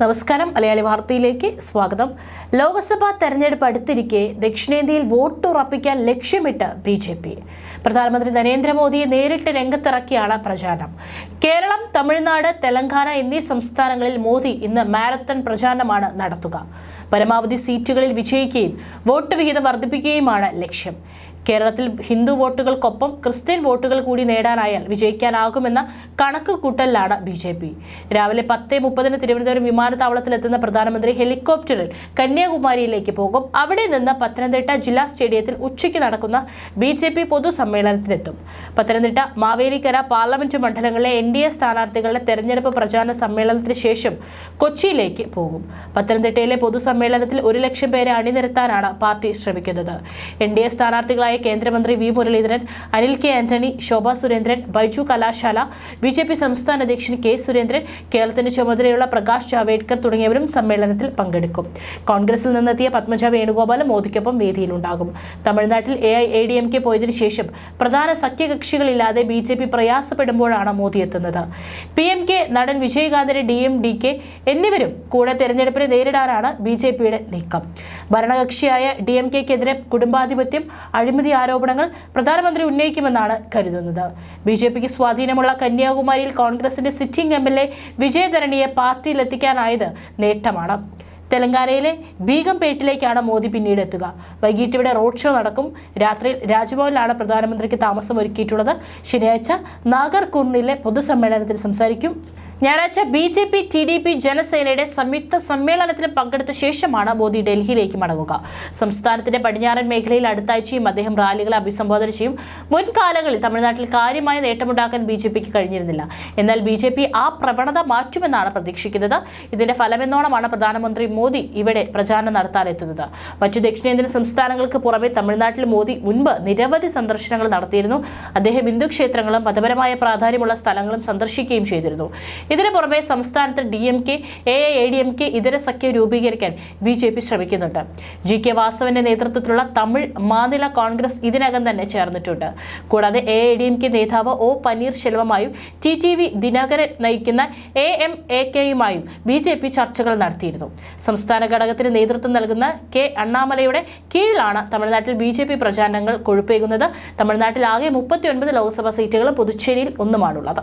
നമസ്കാരം. മലയാളി വാർത്തയിലേക്ക് സ്വാഗതം. ലോക്സഭാ തെരഞ്ഞെടുപ്പ് അടുത്തിരിക്കെ ദക്ഷിണേന്ത്യയിൽ വോട്ട് ഉറപ്പിക്കാൻ ലക്ഷ്യമിട്ട് ബി ജെ പി. പ്രധാനമന്ത്രി നരേന്ദ്രമോദിയെ നേരിട്ട് രംഗത്തിറക്കിയാണ് പ്രചാരണം. കേരളം തമിഴ്നാട് തെലങ്കാന എന്നീ സംസ്ഥാനങ്ങളിൽ മോദി ഇന്ന് മാരത്തൺ പ്രചാരണമാണ് നടത്തുക. പരമാവധി സീറ്റുകളിൽ വിജയിക്കുകയും വോട്ട് വിഹിതം വർദ്ധിപ്പിക്കുകയുമാണ് ലക്ഷ്യം. കേരളത്തിൽ ഹിന്ദു വോട്ടുകൾക്കൊപ്പം ക്രിസ്ത്യൻ വോട്ടുകൾ കൂടി നേടാനായാൽ വിജയിക്കാനാകുമെന്ന കണക്ക് കൂട്ടലിലാണ് ബി ജെ പി. രാവിലെ പത്ത് മുപ്പതിന് തിരുവനന്തപുരം വിമാനത്താവളത്തിലെത്തുന്ന പ്രധാനമന്ത്രി ഹെലികോപ്റ്ററിൽ കന്യാകുമാരിയിലേക്ക് പോകും. അവിടെ നിന്ന് പത്തനംതിട്ട ജില്ലാ സ്റ്റേഡിയത്തിൽ ഉച്ചയ്ക്ക് നടക്കുന്ന ബി ജെ പി പൊതുസമ്മേളനത്തിലെത്തും. പത്തനംതിട്ട മാവേലിക്കര പാർലമെന്റ് മണ്ഡലങ്ങളിലെ എൻ ഡി എ സ്ഥാനാർത്ഥികളുടെ തെരഞ്ഞെടുപ്പ് പ്രചാരണ സമ്മേളനത്തിന് ശേഷം കൊച്ചിയിലേക്ക് പോകും. പത്തനംതിട്ടയിലെ പൊതുസമ്മേളനത്തിൽ ഒരു ലക്ഷം പേരെ അണിനിരത്താനാണ് പാർട്ടി ശ്രമിക്കുന്നത്. എൻ ഡി എ സ്ഥാനാർത്ഥികളായ കേന്ദ്രമന്ത്രി V Muraleedharan Anil K Antony Shobha Surendran Baiju Kalasala B J P സംസ്ഥാന അധ്യക്ഷൻ കെ സുരേന്ദ്രൻ കേരളത്തിന്റെ ചുമതലയുള്ള പ്രകാശ് ജാവേദ്കർ തുടങ്ങിയവരും സമ്മേളനത്തിൽ പങ്കെടുക്കും. കോൺഗ്രസിൽ നിന്നെത്തിയ പത്മജ വേണുഗോപാലും മോദിക്കൊപ്പം വേദിയിലുണ്ടാകും. തമിഴ്നാട്ടിൽ A I A D M K പോയതിനു ശേഷം പ്രധാന സഖ്യകക്ഷികളില്ലാതെ ബി ജെ പി പ്രയാസപ്പെടുമ്പോഴാണ് മോദി എത്തുന്നത്. പി എം കെ നടൻ വിജയകാന്തിന് ഡി എം ഡി കെ എന്നിവരും കൂടെ തെരഞ്ഞെടുപ്പിനെ നേരിടാനാണ് ബി ജെ പിയുടെ നീക്കം. ഭരണകക്ഷിയായ ഡി എം കെക്കെതിരെ കുടുംബാധിപത്യം അഴിമതി ആരോപണങ്ങൾ പ്രധാനമന്ത്രി ഉന്നയിക്കുമെന്നാണ് കരുതുന്നത്. ബി ജെ പിക്ക് സ്വാധീനമുള്ള കന്യാകുമാരിയിൽ കോൺഗ്രസിന്റെ സിറ്റിംഗ് എം എൽ എ വിജയധരണിയെ പാർട്ടിയിലെത്തിക്കാനായത് നേട്ടമാണ്. തെലങ്കാനയിലെ ബീഗംപേട്ടിലേക്കാണ് മോദി പിന്നീട് എത്തുക. വൈകിട്ട് ഇവിടെ റോഡ് ഷോ നടക്കും. രാത്രിയിൽ രാജ്ഭവനിലാണ് പ്രധാനമന്ത്രിക്ക് താമസം ഒരുക്കിയിട്ടുള്ളത്. ശനിയാഴ്ച നാഗർകുണ്ടിലെ പൊതുസമ്മേളനത്തിൽ സംസാരിക്കും. ഞായറാഴ്ച B J P T D P ജനസേനയുടെ സംയുക്ത സമ്മേളനത്തിന് പങ്കെടുത്ത ശേഷമാണ് മോദി ഡൽഹിയിലേക്ക് മടങ്ങുക. സംസ്ഥാനത്തിന്റെ പടിഞ്ഞാറൻ മേഖലയിൽ അടുത്താഴ്ചയും അദ്ദേഹം റാലികളെ അഭിസംബോധന ചെയ്യും. മുൻകാലങ്ങളിൽ തമിഴ്നാട്ടിൽ കാര്യമായ നേട്ടമുണ്ടാക്കാൻ ബി ജെ പിക്ക് കഴിഞ്ഞിരുന്നില്ല. എന്നാൽ ബി ജെ പി ആ പ്രവണത മാറ്റുമെന്നാണ് പ്രതീക്ഷിക്കുന്നത്. ഇതിന്റെ ഫലമെന്നോണമാണ് പ്രധാനമന്ത്രി മോദി ഇവിടെ പ്രചാരണം നടത്താനെത്തുന്നത് മറ്റു ദക്ഷിണേന്ത്യൻ സംസ്ഥാനങ്ങൾക്ക് പുറമെ തമിഴ്നാട്ടിൽ മോദി മുൻപ് നിരവധി സന്ദർശനങ്ങൾ നടത്തിയിരുന്നു. അദ്ദേഹം ഹിന്ദു ക്ഷേത്രങ്ങളും മതപരമായ പ്രാധാന്യമുള്ള സ്ഥലങ്ങളും സന്ദർശിക്കുകയും ചെയ്തിരുന്നു. ഇതിനു പുറമെ സംസ്ഥാനത്ത് D M K A A D M K ഇതര സഖ്യം രൂപീകരിക്കാൻ ബി ജെ പി ശ്രമിക്കുന്നുണ്ട്. ജി കെ വാസവന്റെ നേതൃത്വത്തിലുള്ള തമിഴ് മാനില കോൺഗ്രസ് ഇതിനകം തന്നെ ചേർന്നിട്ടുണ്ട്. കൂടാതെ A A D M K നേതാവ് ഒ പനീർശെൽവമായും ടി ടി വി ദിനകരൻ നയിക്കുന്ന എ എം എ കെയുമായും ബി ജെ പി ചർച്ചകൾ നടത്തിയിരുന്നു. സംസ്ഥാന ഘടകത്തിന് നേതൃത്വം നൽകുന്ന കെ അണ്ണാമലയുടെ കീഴിലാണ് തമിഴ്നാട്ടിൽ ബി ജെ പി പ്രചാരണങ്ങൾ കൊഴുപ്പേകുന്നത്. തമിഴ്നാട്ടിൽ ആകെ മുപ്പത്തി ഒൻപത് ലോക്സഭാ സീറ്റുകളും പുതുച്ചേരിയിൽ ഒന്നുമാണുള്ളത്.